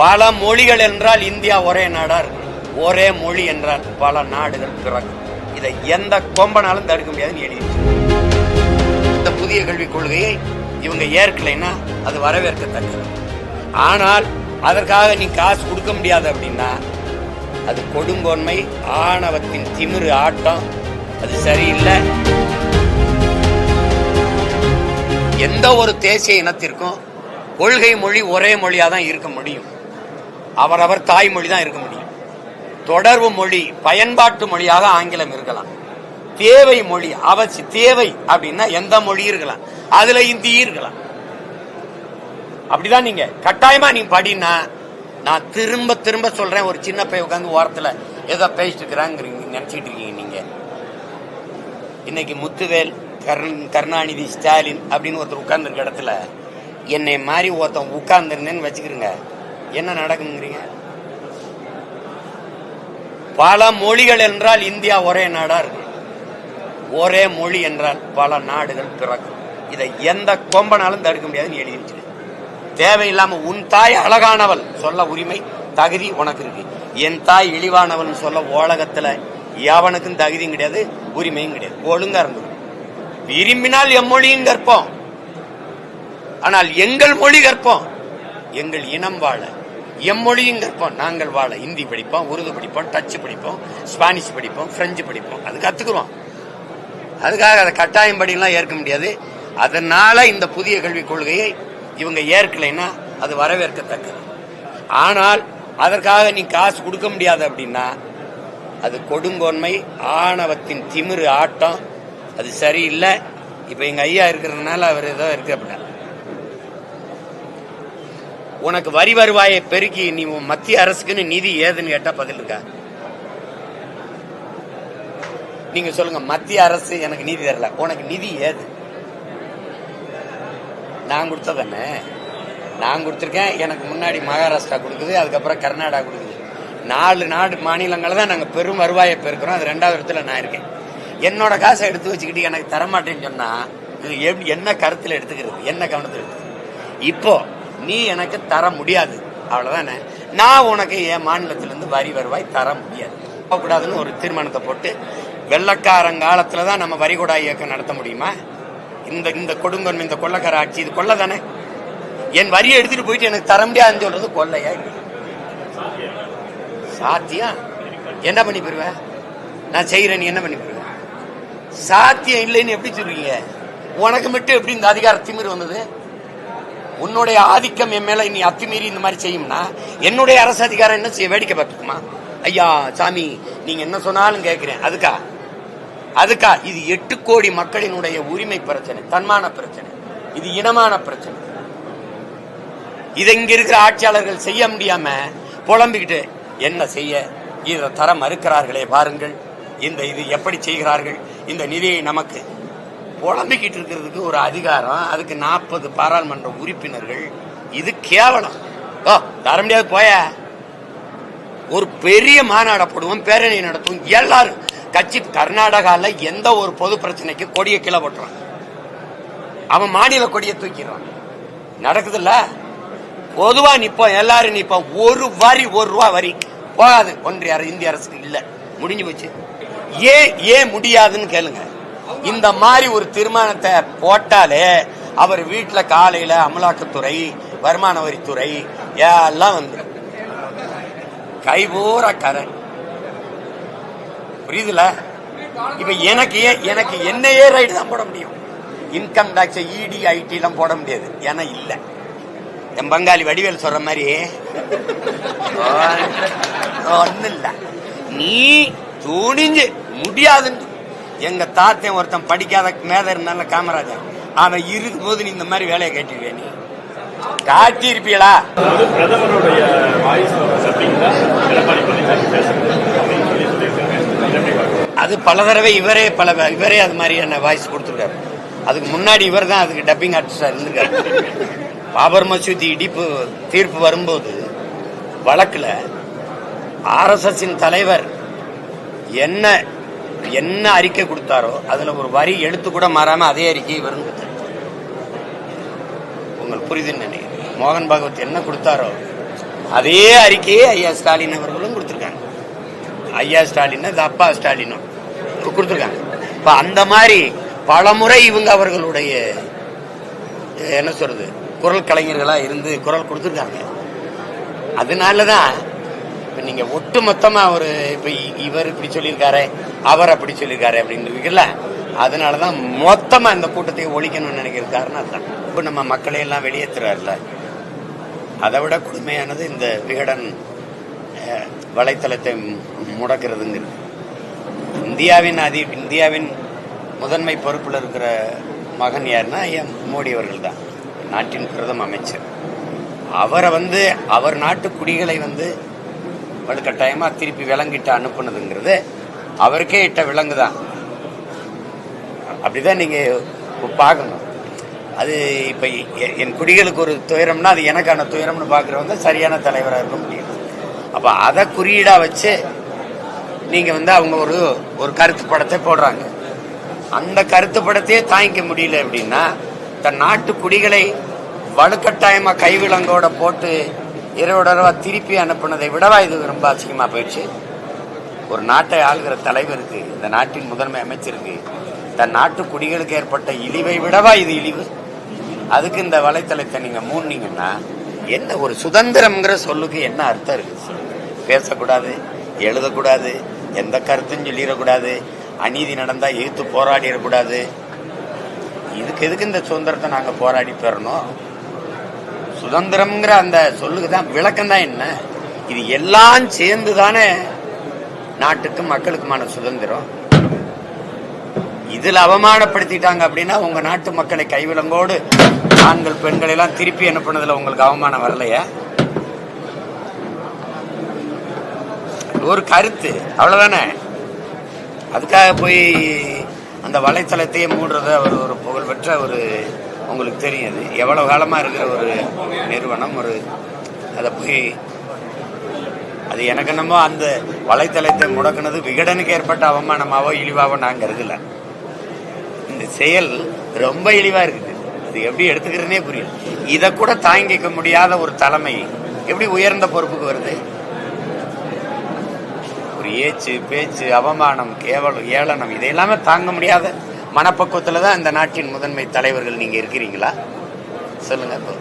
பல மொழிகள் என்றால் இந்தியா ஒரே நாடார் இருக்கு. ஒரே மொழி என்றால் பல நாடுகள் பிறக்கும். இதை எந்த கொம்பனாலும் தடுக்க முடியாதுன்னு எழுதி இந்த புதிய கல்விக் கொள்கையை இவங்க ஏற்கலைன்னா அது வரவேற்கத்தக்கது. ஆனால் அதற்காக நீ காசு கொடுக்க முடியாது அப்படின்னா அது கொடுங்கோன்மை ஆணவத்தின் திமிரு ஆட்டம் அது சரியில்லை. எந்த ஒரு தேசிய இனத்திற்கும் கொள்கை மொழி ஒரே மொழியாக தான் இருக்க முடியும். அவரவர் தாய்மொழி தான் இருக்க முடியும். தொடர்பு மொழி பயன்பாட்டு மொழியாக ஆங்கிலம் இருக்கலாம். தேவை மொழி அவசி தேவை அப்படின்னா எந்த மொழி இருக்கலாம். அதுல இந்தி இருக்கலாம். அப்படிதான் நீங்க கட்டாயமா நீ படினா நான் திரும்ப திரும்ப சொல்றேன் ஒரு சின்ன பையன் உட்காந்து ஓரத்துல ஏதோ பேசிட்டு இருக்கிறாங்கிறீங்க நினைச்சிட்டு இருக்கீங்க நீங்க. இன்னைக்கு முத்துவேல் கருண் கருணாநிதி ஸ்டாலின் அப்படின்னு ஒருத்தர் உட்கார்ந்துருக்க இடத்துல என்னை மாதிரி ஒருத்தன் உட்கார்ந்துருந்தேன்னு வச்சுக்கிறேங்க என்ன நடக்குங்கிறீங்க? பல மொழிகள் என்றால் இந்தியா ஒரே நாடா இருக்கு. ஒரே மொழி என்றால் பல நாடுகள் பிறக்கும். இதை எந்த கொம்பனாலும் தடுக்க முடியாதுன்னு எழுதி தேவையில்லாம உன் தாய் அழகானவள் சொல்ல உரிமை தகுதி உனக்கு இருக்கு. என் தாய் இழிவானவன் சொல்ல உலகத்துல எவனுக்கும் தகுதியும் கிடையாது உரிமையும் கிடையாது. ஒழுங்கா இருந்தது விரும்பினால் எம்மொழியும் கற்போம். ஆனால் எங்கள் மொழி கற்போம். எங்கள் இனம் வாழ. எம்மொழியும் கற்போம் நாங்கள் வாழ. ஹிந்தி படிப்போம் உருது படிப்போம் டச்சு படிப்போம் ஸ்பானிஷ் படிப்போம் பிரெஞ்சு படிப்போம். அது கத்துக்கிறோம். அதுக்காக அதை கட்டாயம் படிலாம் ஏற்க முடியாது. அதனால இந்த புதிய கல்விக் கொள்கையை இவங்க ஏற்கலைன்னா அது வரவேற்கத்தக்கது. ஆனால் அதற்காக நீ காசு கொடுக்க முடியாது அப்படின்னா அது கொடுங்கோன்மை ஆணவத்தின் திமிரு ஆட்டம் அது சரியில்லை. இப்ப எங்க ஐயா இருக்கிறதுனால அவர் ஏதோ இருக்கு அப்படின்னா. உனக்கு வரி வருவாயை பெருக்கி நீ மத்திய அரசுக்குன்னு நிதி ஏதுன்னு கேட்டா பதில் இருக்கா? நீங்க சொல்லுங்க மத்திய அரசு எனக்கு நிதி தரல. உனக்கு நிதி ஏது? நான் கொடுத்ததானே நான் கொடுத்துருக்கேன் எனக்கு முன்னாடி மகாராஷ்டிரா கொடுக்குது அதுக்கப்புறம் கர்நாடகா கொடுக்குது. நாலு நாடு மாநிலங்களை தான் நாங்கள் பெரும் வருவாயை பெருக்கிறோம். அது ரெண்டாவது இடத்துல நான் இருக்கேன். என்னோட காசை எடுத்து வச்சுக்கிட்டு எனக்கு தரமாட்டேன்னு சொன்னா இது எப்படி என்ன கருத்தில் எடுத்துக்கிறது? என்ன கவனத்தில் எடுத்துக்கிறது? இப்போ நீ எனக்கு தர முடியாது. அவ்வளவுதானே? நான் உனக்கு என் மாநிலத்திலிருந்து வரி வருவாய் தர முடியாது. கூடாதுன்னு ஒரு தீர்மானத்தை போட்டு வெள்ளக்காரங்காலத்துல தான் நம்ம வரிகொடா இயக்கம் நடத்த முடியுமா? இந்த இந்த கொடுங்கன்மை இந்த கொள்ளக்கார ஆட்சி இது கொள்ளை தானே என் வரியை எடுத்துட்டு போயிட்டு எனக்கு தர முடியாதுன்னு சொல்றது கொள்ளையா சாத்தியம் என்ன பண்ணி போயிருவேன் நான் செய்கிறேன் நீ என்ன பண்ணி போயிருவேன் சாத்தியம் இல்லைன்னு எப்படி சொல்றீங்க? உனக்கு மட்டும் எப்படி இந்த அதிகார திமிர் வந்தது? உன்னுடைய ஆதிக்கம் என் மேல நீ அத்துமீறி இந்த மாதிரி செய்யும்னா என்னுடைய அரசு அதிகாரம் என்ன செய்ய வேடிக்கை பார்த்துக்குமா ஐயா சாமி நீங்க என்ன சொன்னாலும் கேட்கிறேன். அதுக்கா? அதுக்கா? இது எட்டு கோடி மக்களினுடைய உரிமை பிரச்சனை தன்மான பிரச்சனை. இது இனமான பிரச்சனை. இதை இங்க இருக்கிற ஆட்சியாளர்கள் செய்ய முடியாம புலம்பிக்கிட்டு என்ன செய்ய? இதை தர மறுக்கிறார்களே பாருங்கள். இந்த இது எப்படி செய்கிறார்கள்? இந்த நிதியை நமக்கு புலம்பிக்கிட்டு இருக்கிறதுக்கு ஒரு அதிகாரம் அதுக்கு நாற்பது பாராளுமன்ற உறுப்பினர்கள். இது கேவலம். ஓ தர முடியாது போய. ஒரு பெரிய மாநாட போடுவோம் பேரணி நடத்துவோம் எல்லாரும். கட்சி கர்நாடகாவில் எந்த ஒரு பொது பிரச்சனைக்கு கொடியை கீழே போட்டுறான் அவன் மாநில கொடியை தூக்கிடுறான். நடக்குதுல்ல? பொதுவா நிப்போம் எல்லாரும் நிப்போம். ஒரு வரி ஒரு ரூபா வரி. போகாது ஒன்றிய இந்திய அரசுக்கு இல்ல. முடிஞ்சு போச்சு. ஏன் ஏன் முடியாதுன்னு கேளுங்க. இந்த மாதிரி ஒரு தீர்மானத்தை போட்டாலே அவர் வீட்டுல காலையில அமலாக்கத்துறை வருமான வரித்துறை எல்லாம் வந்துடும் கைபூரா கரண் புரியுதுல? இப்ப எனக்கு எனக்கு என்னையே ரைடு தான் போட முடியும். இன்கம் டாக்ஸ் இடி ஐடி எல்லாம் போட முடியாது. ஏன்னா இல்ல. என் பங்காளி வடிவேல் சொல்ற மாதிரி ஒன்னும் இல்ல. நீ துணிஞ்சு முடியாதுன்னு எங்க தாத்தன் ஒருத்தன் படிக்காத மேத இருந்தால காமராஜர். அவன் இருக்கும் போது நீ இந்த மாதிரி வேலையை கேட்டிருவே நீ? காட்டி இருப்பீங்களா பிரதமருடைய? அது பல தடவை இவரே பல இவரே அது மாதிரியான வாய்ஸ் கொடுத்துருக்காரு. அதுக்கு முன்னாடி இவர் தான் அதுக்கு டப்பிங் ஆர்டிஸ்டா இருந்திருக்காரு. பாபர் மசூதி இடிப்பு தீர்ப்பு வரும்போது வழக்குல ஆர்எஸ்எஸ்ஸின் தலைவர் என்ன என்ன அறிக்கை கொடுத்தாரோ அதுல ஒரு வரி எழுத்து கூட மாறாம அதே அறிக்கை இவர் உங்கள் உங்களுக்கு நினைக்கிறேன் மோகன் பாகவத் என்ன கொடுத்தாரோ அதே அறிக்கையை ஐயா ஸ்டாலின் அவர்களும் கொடுத்துருக்காங்க. ஐயா ஸ்டாலின் அது அப்பா ஸ்டாலினும் கொடுத்துருக்காங்க. இப்ப அந்த மாதிரி பலமுறை இவங்க அவர்களுடைய என்ன சொல்றது குரல் கலைஞர்களா இருந்து குரல் கொடுத்துருக்காங்க. அதனாலதான் இப்ப நீங்க ஒட்டு மொத்தமா ஒரு இப்ப இ- இவர் இப்படி சொல்லியிருக்காரு அவர் அப்படி சொல்லியிருக்காரு அப்படின்னு அதனாலதான் மொத்தமா இந்த கூட்டத்தை ஒழிக்கணும்னு நினைக்கிறாருன்னு காரணம் அதுதான். இப்ப நம்ம மக்களை எல்லாம் வெளியேற்றுறாருல அதை விட கொடுமையானது இந்த விகடன் வலைத்தளத்தை முடக்கிறதுங்கிறது. இந்தியாவின் அதி இந்தியாவின் முதன்மை பொறுப்பில் இருக்கிற மகன் யாருன்னா எம். மோடி அவர்கள் தான். நாட்டின் பிரதம அமைச்சர். அவரை வந்து அவர் நாட்டு குடிகளை வந்து வலுக்கட்டாயமா திருப்பி விலங்கிட்டு அனுப்புனதுங்கிறது அவருக்கே இட்ட விலங்கு தான் அப்படிதான் நீங்க பார்க்கணும். அது இப்ப என் குடிகளுக்கு ஒரு துயரம்னா அது எனக்கான துயரம்னு பாக்குறவங்க சரியான தலைவராக இருக்க முடியும். அப்ப அதை குறியீடா வச்சு நீங்க வந்து அவங்க ஒரு ஒரு கருத்து படத்தை போடுறாங்க. அந்த கருத்து படத்தையே தாங்கிக்க முடியல அப்படின்னா தன் நாட்டு குடிகளை வலுக்கட்டாயமா கைவிலங்கோட போட்டு இரவுடரவா திருப்பி அனுப்புனதை விடவா இது ரொம்ப அசிங்கமா போயிடுச்சு. ஒரு நாட்டை ஆளுகிற தலைவருக்கு இந்த நாட்டின் முதன்மை அமைச்சருக்கு தன் நாட்டு குடிகளுக்கு ஏற்பட்ட இழிவை விடவா இது இழிவு? அதுக்கு இந்த வலைத்தளத்தை நீங்க மூடினீங்கன்னா என்ன ஒரு சுதந்திரம்ங்கிற சொல்லுக்கு என்ன அர்த்தம் இருக்கு? பேசக்கூடாது எழுதக்கூடாது எந்த கருத்தும் சொல்லிடக்கூடாது அநீதி நடந்தா எதிர்த்து போராடிடக்கூடாது. இதுக்கு எதுக்கு இந்த சுதந்திரத்தை நாங்க போராடி பெறணும்? சுதந்திரம்ங்கிற அந்த சொல்லுக்கு தான் விளக்கம் தான் என்ன? இது எல்லாம் சேர்ந்து தானே நாட்டுக்கும் மக்களுக்குமான சுதந்திரம்? இதுல அவமானப்படுத்திட்டாங்க அப்படின்னா உங்க நாட்டு மக்களை கைவிலங்கோடு ஆண்கள் பெண்கள் எல்லாம் திருப்பி அனுப்புனதுல உங்களுக்கு அவமானம் வரலையா? ஒரு கருத்து அவ்வளவுதானே? அதுக்காக போய் அந்த வலைத்தளத்தையே மூடுறத அவர் ஒரு புகழ்பெற்ற ஒரு உங்களுக்கு தெரியுது. எவ்வளோ எவ்வளவு காலமா இருக்கிற ஒரு நிறுவனம் ஒரு அதை போய் அது எனக்கு என்னமோ அந்த வலைத்தளத்தை முடக்கினது விகடனுக்கு ஏற்பட்ட அவமானமாவோ இழிவாவோ நான் கருதல. இந்த செயல் ரொம்ப இழிவா இருக்குது. அது எப்படி எடுத்துக்கிறதுனே புரியல. இதை கூட தாங்கிக்க முடியாத ஒரு தலைமை எப்படி உயர்ந்த பொறுப்புக்கு வருது? ஒரு ஏச்சு பேச்சு அவமானம் கேவலம் ஏளனம் இதையெல்லாமே தாங்க முடியாத மனப்பக்குவத்தில் தான் இந்த நாட்டின் முதன்மை தலைவர்கள் நீங்கள் இருக்கிறீங்களா? சொல்லுங்கள் இப்போ